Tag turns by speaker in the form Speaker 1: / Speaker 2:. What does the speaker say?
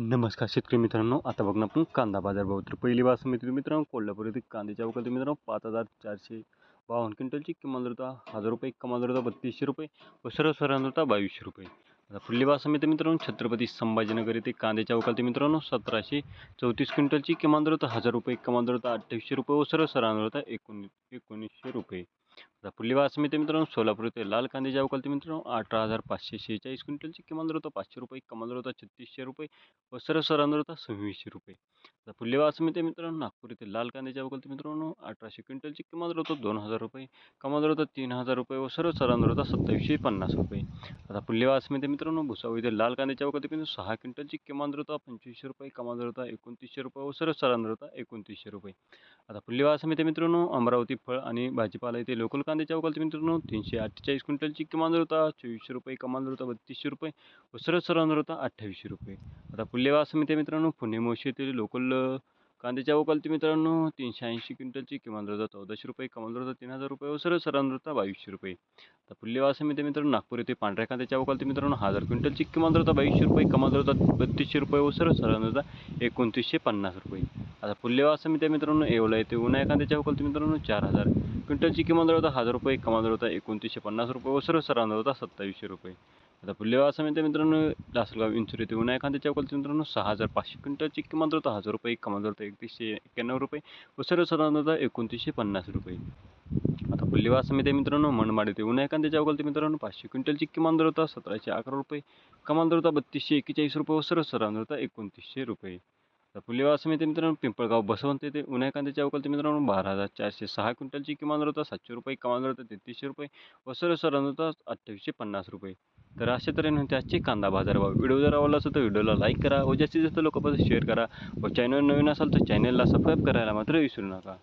Speaker 1: नमस्कार शेतकरी मित्रांनो आता बघणं आपण कांदा बाजार भाव तर पहिली बासमती मित्रांनो कोल्हापूर येथे कांद्याच्या वकल मित्रांनो पाच हजार चारशे बावन्न क्विंटलची किंमत होता हजार रुपये कमाल होता बत्तीसशे रुपये व सर्वसाधारण होता बावीसशे रुपये. आता पुढली बासमती मित्रांनो छत्रपती संभाजीनगर येथे कांद्याच्या अवकाळी मित्रांनो सतराशे चौतीस क्विंटलची किमान दर होता हजार रुपये कमाल दर होता अठ्ठावीसशे रुपये व सर्वसाधारण होता एकोणी एकोणीसशे रुपये. आता पुढली समिती मित्रांनो सोलापूर येथे लाल कांद्याच्या अवकालती मित्रांनो अठरा हजार पाचशे शेहेचाळीस क्विंटलची किमान दर होता पाचशे रुपये कमाल दर होता छत्तीसशे रुपये व सर्वसाधारण होता सव्वीसशे रुपये. आता पुढली समिती मित्रांनो नागपूर येथे लाल कांद्याच्या अवकालती मित्रांनो अठराशे क्विंटलची किमान दर होता दोन हजार रुपये. कमाल दर होता तीन हजार रुपये व सर्वसाधारण होता सत्तावीसशे पन्नास रुपये. आता पुढली बासमती मित्रांनो भुसावळ येथे लाल कांद्याच्या अवकालती मित्रांनो सहा क्विंटलची किमान दर होता पंचवीसशे रुपये कमाल दर होता एकोणतीसशे रुपये व सर्वसाधारण होता एकोणतीसशे रुपये. आता पुढली बासमती मित्रांनो अमरावती फळ आणि भाजीपाला येथे लोकल कांद्याच्या अवकाळी मित्रांनो तीनशे अठ्ठेचाळीस क्विंटलची किमान दर होता चोवीसशे रुपये कमाल दर होता बत्तीसशे रुपये. व सरळ दर होता अठ्ठावीसशे रुपये. आता पुल्लेवा समिती मित्रांनो पुणे मोशी येथील लोकल कांद्याच्या अवकाळी मित्रांनो तीनशे ऐंशी क्विंटलची किमान दर होता चौदाशे रुपये कमाल दर होता तीन हजार रुपये. व सरळ दर होता बावीसशे रुपये. आता पुल्लेवा समिती मित्रांनो नागपूर येथे पांढऱ्या कांद्याच्या अवकाळी मित्रांनो हजार क्विंटलची किमान दर होता बावीसशे रुपये कमाल दर होता बत्तीसशे रुपये. व सरळ दर होता एकोणतीसशे पन्नास रुपये. आता फुल्लेवासं मी त्या मित्रांनो येवला येथे उन्हाळ्या कांद्याच्या अवकाळी मित्रांनो चार हजार. क्विंटलची किमान दर होता हजार रुपये कमाल दर होता एकोणतीसशे पन्नास रुपये व सर्व सरांदर होता सत्तावीसशे रुपये. आता फुल्लेवासा मी त्या मित्रांनो लासलगाव इंचूर उन्हा उन्हाळ्या कांद्याच्या अवकाळी मित्रांनो सहा हजार पाचशे क्विंटलची किमान दर होता हजार रुपये कमाल दर होता एकतीसशे एक्क्याण्णव रुपये व सर्व सरांदर होता एकोणतीसशे पन्नास रुपये. आता पुढली बासमती मित्रांनो मनमाड येथे उन्हाळ्या कांद्याच्या अवकाळी मित्रांनो पाचशे क्विंटलची किमान दर होता सतराशे अकरा रुपये कमाल दर होता बत्तीसशे एक्केचाळीस रुपये व सर्व सरांदर होता एकोणतीसशे रुपये. आता पुढली मित्रांनो पिंपळगाव बसवंत येथे उन्हाळ्या कांद्याच्या मित्रांनो बारा हजार चारशे सहा क्विंटलची किमान दर होता सातशे रुपये कमाल दर होता तेहतीसशे रुपये व सर्वसाधारण होता अठ्ठावीसशे पन्नास रुपये. तर अशा तऱ्हेने होते आजचे कांदा बाजारभाव व्हिडिओ जर आवडला असेल तर व्हिडिओला लाईक करा व जास्तीत जास्त लोकांपर्यंत शेअर करा व चॅनल नवीन असाल तर चॅनलला सबस्क्राईब करायला मात्र विसरू नका.